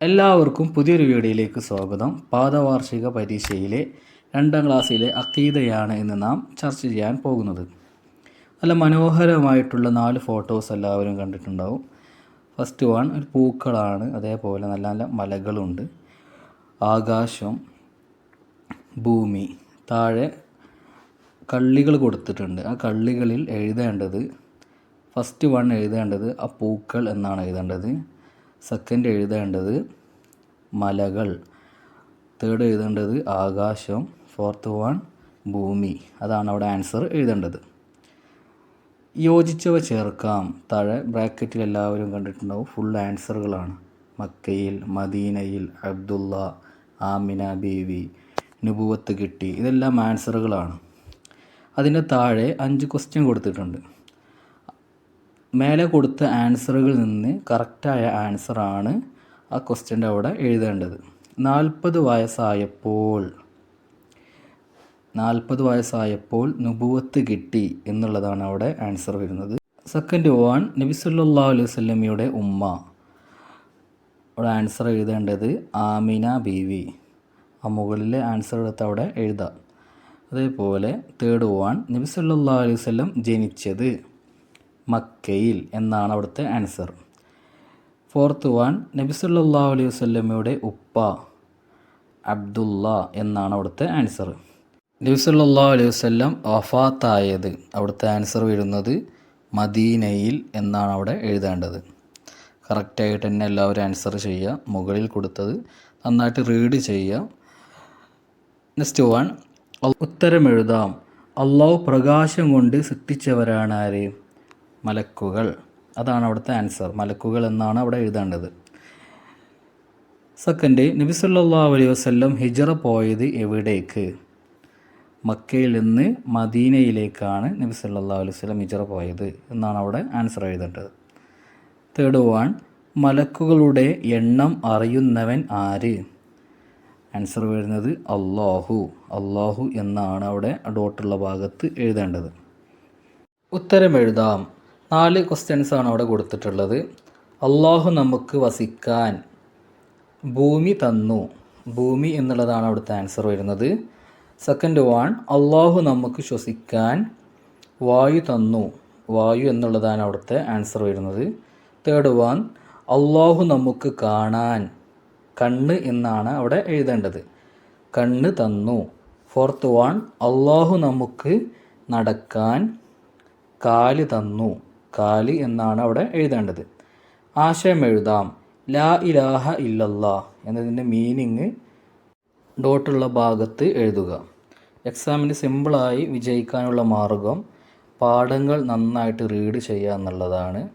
എല്ലാവർക്കും പുതിയൊരു വീഡിയോയിലേക്ക് സ്വാഗതം. പാദവാർഷിക പരീക്ഷയിലെ രണ്ടാം ക്ലാസ്സിലെ അക്കീതയാണ് ഇന്ന് നാം ചർച്ച ചെയ്യാൻ പോകുന്നത്. നല്ല മനോഹരമായിട്ടുള്ള നാല് ഫോട്ടോസ് എല്ലാവരും കണ്ടിട്ടുണ്ടാവും. ഫസ്റ്റ് വൺ ഒരു പൂക്കളാണ്. അതേപോലെ നല്ല നല്ല മലകളുണ്ട്. ആകാശം ഭൂമി. താഴെ കള്ളികൾ കൊടുത്തിട്ടുണ്ട്. ആ കള്ളികളിൽ എഴുതേണ്ടത് ഫസ്റ്റ് വൺ എഴുതേണ്ടത് ആ പൂക്കൾ എന്നാണ് എഴുതേണ്ടത്. സെക്കൻഡ് എഴുതേണ്ടത് മലകൾ. തേർഡ് എഴുതേണ്ടത് ആകാശം. ഫോർത്ത് വൺ ഭൂമി. അതാണ് അവിടെ ആൻസർ എഴുതേണ്ടത്. യോജിച്ചവ ചേർക്കാം. താഴെ ബ്രാക്കറ്റിൽ എല്ലാവരും കണ്ടിട്ടുണ്ടാവും. ഫുൾ ആൻസറുകളാണ് മക്കയിൽ മദീനയിൽ അബ്ദുള്ള ആമിന ബീവി നുപുവത്ത് കിട്ടി. ഇതെല്ലാം ആൻസറുകളാണ് അതിന്റെ താഴെ അഞ്ച് ക്വസ്റ്റ്യൻ കൊടുത്തിട്ടുണ്ട്. മേലെ കൊടുത്ത ആൻസറുകളിൽ നിന്ന് കറക്റ്റായ ആൻസറാണ് ആ ക്വസ്റ്റ്യന്റെ അവിടെ എഴുതേണ്ടത്. നാൽപ്പത് വയസ്സായപ്പോൾ നാൽപ്പത് വയസ്സായപ്പോൾ നുപുവത്ത് കിട്ടി എന്നുള്ളതാണ് അവിടെ ആൻസർ വരുന്നത്. സെക്കൻഡ് വൺ നബി സല്ലാ അലൈഹി സ്വല്ലമിയുടെ ഉമ്മ. അവിടെ ആൻസർ എഴുതേണ്ടത് ആമിന ബീവി. ആ മുകളിലെ ആൻസർ എടുത്ത് അവിടെ എഴുതാം. അതേപോലെ തേർഡ് വൺ നബി സല്ലാ അലൈഹി വല്ലം ജനിച്ചത്. മക്കയിൽ എന്നാണ് അവിടുത്തെ ആൻസർ ഫോർത്ത് വൺ നബി സല്ലാ അലൈഹി വല്ലമയുടെ ഉപ്പ അബ്ദുള്ള എന്നാണ് അവിടുത്തെ ആൻസർ നബി സല്ലാ അലൈഹി വല്ലം വഫാത്തായത് അവിടുത്തെ ആൻസർ വരുന്നത് മദീനയിൽ എന്നാണ് അവിടെ എഴുതേണ്ടത്. കറക്റ്റായിട്ട് തന്നെ എല്ലാവരും ആൻസർ ചെയ്യുക മുകളിൽ കൊടുത്തത് നന്നായിട്ട് റീഡ് ചെയ്യുക. നെക്സ്റ്റ് വൺ ഉത്തരം എഴുതാം. അള്ളാഹു പ്രകാശം കൊണ്ട് സൃഷ്ടിച്ചവരാണ് ആര്? മലക്കുകൾ. അതാണ് അവിടുത്തെ ആൻസർ മലക്കുകൾ എന്നാണ് അവിടെ എഴുതേണ്ടത്. സെക്കൻഡ് നബി സല്ലാ അലൈഹി വസ്ല്ലം ഹിജറ പോയത് എവിടേക്ക്? മക്കയിൽ നിന്ന് മദീനയിലേക്കാണ് നബി അലൈഹി വസ്ലം ഹിജറ പോയത് എന്നാണ് അവിടെ ആൻസർ എഴുതേണ്ടത്. തേർഡ് വൺ മലക്കുകളുടെ എണ്ണം അറിയുന്നവൻ ആര്? ആൻസർ വരുന്നത് അള്ളാഹു അള്ളാഹു എന്നാണ് അവിടെ ഡോട്ടുള്ള ഭാഗത്ത് എഴുതേണ്ടത്. ഉത്തരം എഴുതാം. നാല് ക്വസ്റ്റ്യൻസ് ആണ് അവിടെ കൊടുത്തിട്ടുള്ളത്. അള്ളാഹു നമുക്ക് വസിക്കാൻ ഭൂമി തന്നു. ഭൂമി എന്നുള്ളതാണ് അവിടുത്തെ ആൻസർ വരുന്നത്. സെക്കൻഡ് വൺ അള്ളാഹു നമുക്ക് ശ്വസിക്കാൻ വായു തന്നു. വായു എന്നുള്ളതാണ് അവിടുത്തെ ആൻസർ വരുന്നത്. തേർഡ് വൺ അള്ളാഹു നമുക്ക് കാണാൻ കണ്ണ് എന്നാണ് അവിടെ എഴുതേണ്ടത്. കണ്ണ് തന്നു. ഫോർത്ത് വൺ അള്ളാഹു നമുക്ക് നടക്കാൻ കാൽ തന്നു. കാൽ എന്നാണ് അവിടെ എഴുതേണ്ടത്. ആശയം എഴുതാം. ലാ ഇലാഹ ഇല്ലല്ലാ എന്നതിന്റെ മീനിങ് ഡോട്ടുള്ള ഭാഗത്ത് എഴുതുക. എക്സാമിന് സിമ്പിളായി വിജയിക്കാനുള്ള മാർഗം പാഠങ്ങൾ നന്നായിട്ട് റീഡ് ചെയ്യുക എന്നുള്ളതാണ്.